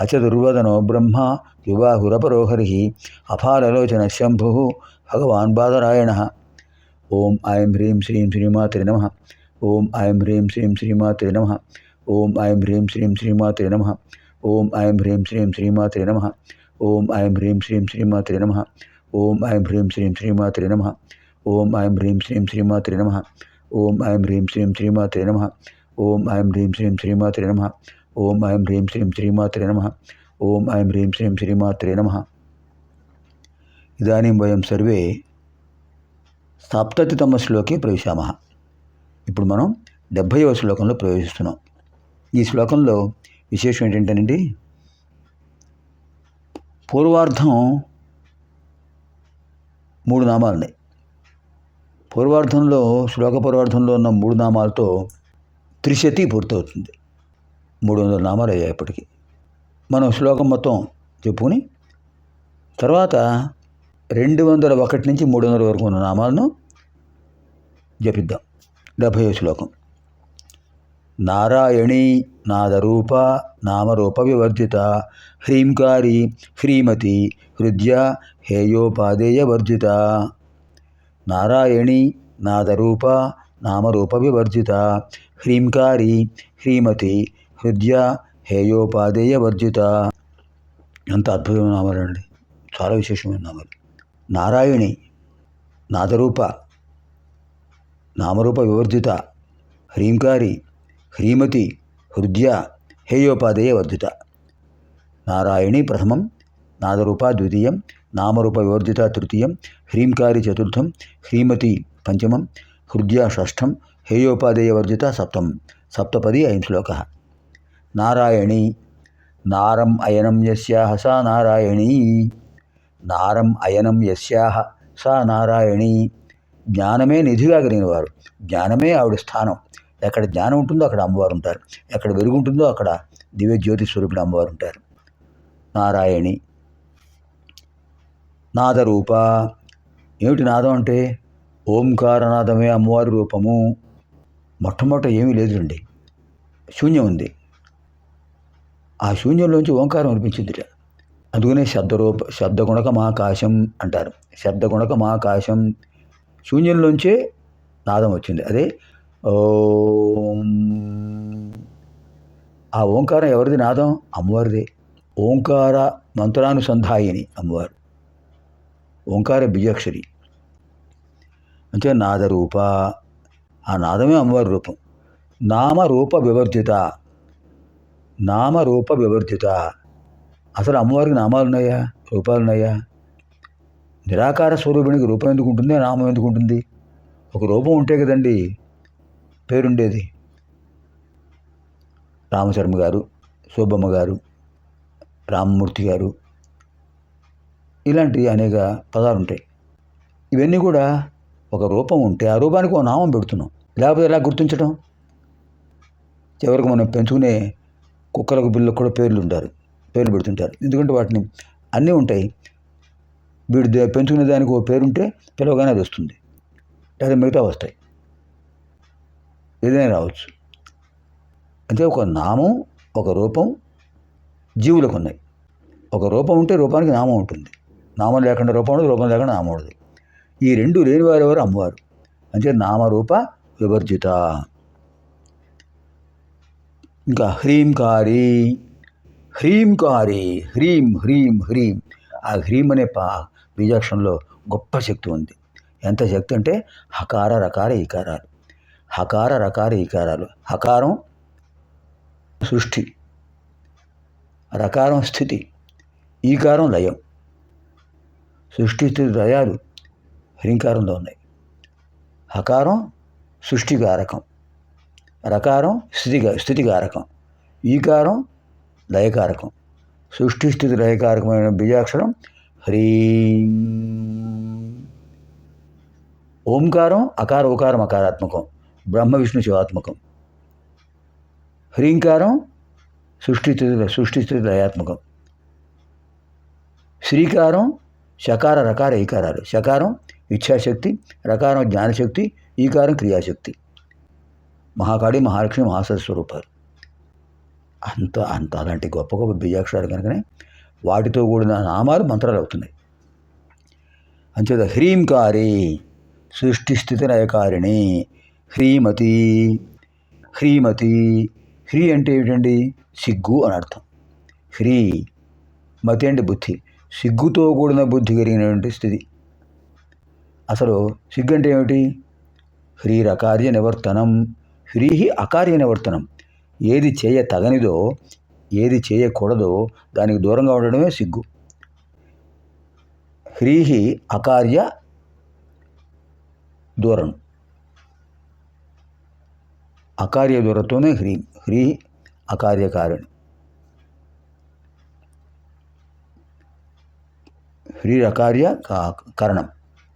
అచదుర్వదనో బ్రహ్మ యువాహురపరోహరి అపారలోచన శంభు భగవాన్ బాదరాయణ ఓం ఐం హ్రీం శ్రీం శ్రీమాత్రే నమ ఓం ఐం హ్రీం శ్రీం శ్రీమాత్రే నమ ఓం ఐం హ్రీం శ్రీం శ్రీమాత్రే నమ ఓం ఐం హ్రీం శ్రీం శ్రీమాత్రే నమ ఓం ఐం హ్రీం శ్రీం శ్రీమాత్రే నమ ఓం ఐం హ్రీం శ్రీం శ్రీమాత్రే నమ ఓం ఐం హ్రీం శ్రీం శ్రీమాత్రే నమ ఓం ఐం హ్రీం శ్రీం శ్రీమాత్రే నమ ఓం ఐం హ్రీం శ్రీం శ్రీమాత్రే నమ ఓం ఐం హ్రీం శ్రీం శ్రీమాత్రే నమ. ఓం ఐం హ్రీం శ్రీం శ్రీమాత్రే నమ. ఇదానీం వయం సర్వే సప్తతితమ శ్లోకే ప్రవేశామ. ఇప్పుడు మనం డెబ్భైవ శ్లోకంలో ప్రవేశిస్తున్నాం. ఈ శ్లోకంలో విశేషం ఏంటంటేనండి పూర్వార్ధం మూడు నామాలు ఉన్నాయి పూర్వార్ధంలో శ్లోక పూర్వార్ధంలో ఉన్న మూడు నామాలతో త్రిశతి పూర్తవుతుంది. మూడు వందల నామాలు అయ్యాయి ఇప్పటికీ మనం శ్లోకం మొత్తం చెప్పుకుని తర్వాత రెండు వందల ఒకటి నుంచి మూడు వందల వరకు ఉన్న నామాలను జపిద్దాం. డెబ్భై శ్లోకం. నారాయణి నాదరూప నామరూప వివర్జిత హ్రీంకారి హ్రీమతి హృద్య హేయోపాదేయ వర్జిత నారాయణి నాదరూప నామరూప వివర్జిత హ్రీంకారి హ్రీమతి హృదయ హేయోపాధేయ వర్జిత. ఎంత అద్భుతమైన నామాలు అండి. చాలా విశేషమైన నామాలు. నారాయణి నాదరూప నామరూప వివర్జిత హ్రీంకారి హ్రీమతి హృదయ హేయోపాధేయ వర్జిత. నారాయణి ప్రథమం నాదరూప ద్వితీయం నామరూప వివర్జిత తృతీయం హ్రీంకారి చతుర్థం హ్రీమతి పంచమం హృదయ షష్ఠం హేయోపాధేయ వర్జిత సప్తమం. సప్తపది అయం శ్లోక నారాయణి. నారం అయనం యస్యాహ సా నారాయణీ. నారం అయనం యస్యాహ సా నారాయణి. జ్ఞానమే నిధిగా కలిగిన వారు జ్ఞానమే ఆవిడ స్థానం. ఎక్కడ జ్ఞానం ఉంటుందో అక్కడ అమ్మవారు ఉంటారు. ఎక్కడ వెలుగు ఉంటుందో అక్కడ దివ్య జ్యోతి స్వరూపుడు అమ్మవారు ఉంటారు. నారాయణి. నాదరూప. ఏమిటి నాదం అంటే? ఓంకారనాదమే అమ్మవారి రూపము. మొట్టమొదట ఏమీ లేదురండి శూన్యం ఉంది. ఆ శూన్యంలోంచి ఓంకారం అనిపించిందిట. అందుకనే శబ్దరూప శబ్దగుణక మహాకాశం అంటారు. శబ్దగుణక మహాకాశం శూన్యంలోంచే నాదం వచ్చింది. అదే ఓం. ఆ ఓంకారం ఎవరిది నాదం? అమ్మవారిదే. ఓంకార మంత్రానుసంధాయిని అమ్మవారు. ఓంకార బీజాక్షరి. అంటే నాదరూప. ఆ నాదమే అమ్మవారి రూపం. నామరూప వివర్జిత. నామరూప వివర్జిత అసలు అమ్మవారికి నామాలు ఉన్నాయా? రూపాలు ఉన్నాయా? నిరాకార స్వరూపిణికి రూపం ఎందుకు ఉంటుంది? నామం ఎందుకు ఉంటుంది? ఒక రూపం ఉంటే కదండి పేరుండేది. రామశర్మ గారు శోభమ్మ గారు రామమూర్తి గారు ఇలాంటి అనేక పదాలు ఉంటాయి. ఇవన్నీ కూడా ఒక రూపం ఉంటే ఆ రూపానికి ఒక నామం పెడుతున్నాం. లేకపోతే ఎలా గుర్తించడం చివరికి మనం పెంచుకునే కుక్కలకు బిల్లకు కూడా పేర్లు ఉంటారు. పేర్లు పెడుతుంటారు. ఎందుకంటే వాటిని అన్నీ ఉంటాయి. వీడు పెంచుకునే దానికి ఓ పేరు ఉంటే పిలవగానే అది వస్తుంది. లేదా మిగతా వస్తాయి. ఏదైనా రావచ్చు. అంటే ఒక నామం ఒక రూపం జీవులకు ఉన్నాయి. ఒక రూపం ఉంటే రూపానికి నామం ఉంటుంది. నామం లేకుండా రూపం ఉండదు రూపం లేకుండా నామం ఉండదు. ఈ రెండు లేని వారు ఎవరు అమ్మవారు. అంటే నామరూప వివర్జిత. ఇంకా హ్రీంకారి హ్రీంకారి హ్రీం హ్రీం హ్రీం ఆ హ్రీం అనే పా బీజాక్షరంలో గొప్ప శక్తి ఉంది. ఎంత శక్తి అంటే హకార రకార ఈకారాలు. హకార రకార ఈకారాలు. హకారం సృష్టి. రకారం స్థితి. ఈకారం లయం. సృష్టి స్థితి లయాలు హ్రీంకారంలో ఉన్నాయి. హకారం సృష్టికారకం. రకారం స్థితిగా స్థితికారకం. ఈకారం లయకారకం. సృష్టి స్థితి లయకారకమైన బీజాక్షరం హ్రీ. ఓంకారం అకార ఓకారం అకారాత్మకం. బ్రహ్మ విష్ణు శివాత్మకం హ్రీంకారం సృష్టి స్థితి సృష్టి స్థితి లయాత్మకం. శ్రీకారం శకార రకార ఈకారాలు. శకారం ఇచ్ఛాశక్తి రకారం జ్ఞానశక్తి ఈకారం క్రియాశక్తి. మహాకాళి మహాలక్ష్మి మహాసరస్వరూపాలు అంత అంత అలాంటి గొప్ప గొప్ప బీజాక్షరాలు కనుకనే వాటితో కూడిన నామాలు మంత్రాలు అవుతున్నాయి. అంచేత హ్రీంకారి సృష్టి స్థితి లయకారిణి హ్రీమతి హ్రీమతి హ్రీ అంటే ఏమిటండి? సిగ్గు అని అర్థం. హ్రీ మతి అంటే బుద్ధి. సిగ్గుతో కూడిన బుద్ధి కలిగినటువంటి స్థితి. అసలు సిగ్గు అంటే ఏమిటి? హ్రీరకార్య నివర్తనం. హ్రీహి అకార్య నివర్తనం ఏది చేయ తగనిదో ఏది చేయకూడదో దానికి దూరంగా ఉండడమే సిగ్గు. హ్రీహి అకార్య దూరం అకార్య దూరత్వమే హ్రీ హ్రీ అకార్యకారిణి హ్రీరకార్య కా- కారణం.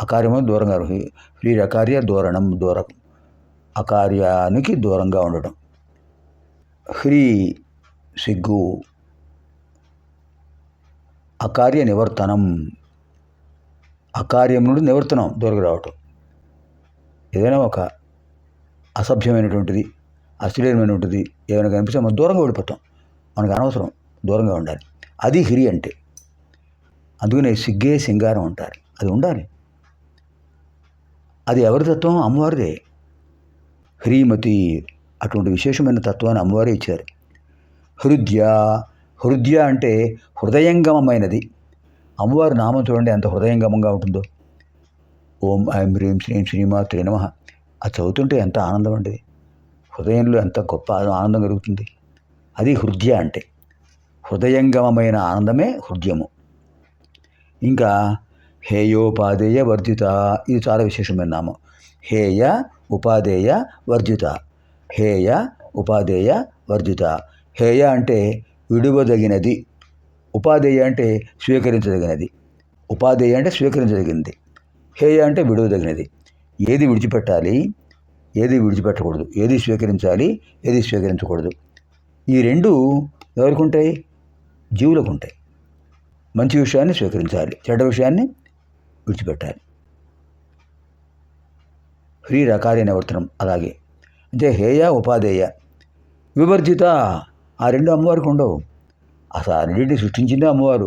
అకార్యము దూరంగా హ్రీ- హ్రీరకార్య దూరణం దూరం అకార్యానికి దూరంగా ఉండటం. హ్రీ సిగ్గు అకార్య నివర్తనం అకార్యం నుండి నివర్తనం దూరకు రావటం. ఏదైనా ఒక అసభ్యమైనటువంటిది అశ్లీలమైనటువంటిది ఏమైనా కనిపిస్తే మనం దూరంగా ఓడిపోతాం. మనకు అనవసరం దూరంగా ఉండాలి. అది హిరి అంటే. అందుకనే సిగ్గే సింగారం అంటారు. అది ఉండాలి. అది ఎవరి తత్వం? అమ్మవారిదే. హ్రీమతి అటువంటి విశేషమైన తత్వాన్ని అమ్మవారు ఇచ్చారు. హృద్య హృద్య అంటే హృదయంగమమైనది. అమ్మవారి నామం చూడండి ఎంత హృదయంగమంగా ఉంటుందో. ఓం ఐం హ్రీం శ్రీం శ్రీమాత్రే నమ. అది చదువుతుంటే ఎంత ఆనందం అండి. హృదయంలో ఎంత గొప్ప ఆనందం కలుగుతుంది. అది హృదయ అంటే. హృదయంగమమైన ఆనందమే హృదయము. ఇంకా హేయోపాధేయ వర్ధిత. ఇది చాలా విశేషమైన నామం. హేయ ఉపాధేయ వర్ధిత. హేయ ఉపాధేయ వర్ధిత. హేయ అంటే విడువదగినది. ఉపాధేయ అంటే స్వీకరించదగినది. ఉపాధేయ అంటే స్వీకరించదగినది. హేయ అంటే విడువదగినది. ఏది విడిచిపెట్టాలి? ఏది విడిచిపెట్టకూడదు? ఏది స్వీకరించాలి? ఏది స్వీకరించకూడదు? ఈ రెండు ఎవరికి ఉంటాయి? జీవులకు ఉంటాయి. మంచి విషయాన్ని స్వీకరించాలి. చెడ్డ విషయాన్ని విడిచిపెట్టాలి. హ్రీ రకార్య నివర్తనం అలాగే. అంటే హేయ ఉపాధేయ. వివర్జిత ఆ రెండు అమ్మవారికి ఉండవు. అసలు ఆ రెండింటిని సృష్టించిందే అమ్మవారు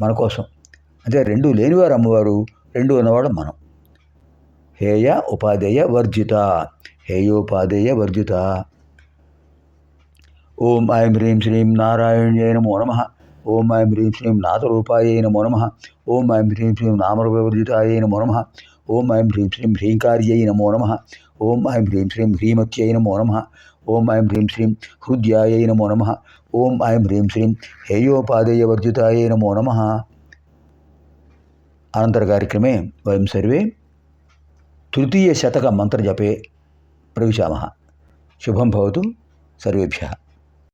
మన కోసం. అంటే రెండు లేనివారు అమ్మవారు రెండు ఉన్నవాడు మనం. హేయ ఉపాధేయ వర్జిత. హేయోపాధేయ వర్జిత. ఓం ఐం హ్రీం శ్రీం నారాయణ్యై నమో నమ. ఓం ఐం హ్రీం శ్రీం నాథరూపాయ నమో నమ. ఓం ఐం హ్రీం శ్రీం నామరూపవర్జితాయ నమో నమ. ఓం ఐం హ్రీం శ్రీం హ్రీంకార్యై నమో నమ. ఓం ఐం హ్రీం శ్రీం హ్రీమత్యై నమో నమ. ఓం ఐం హ్రీం శ్రీం హృద్యాయై నమో నమ. ఓం ఐం హ్రీం శ్రీం హేయోపాదేయవర్జితాయ నమో నమ. అనంతరకార్యక్రమే వయం సర్వే తృతీయ శతక మంత్రజపే ప్రవిశామ. శుభం భవతు సర్వేభ్యः.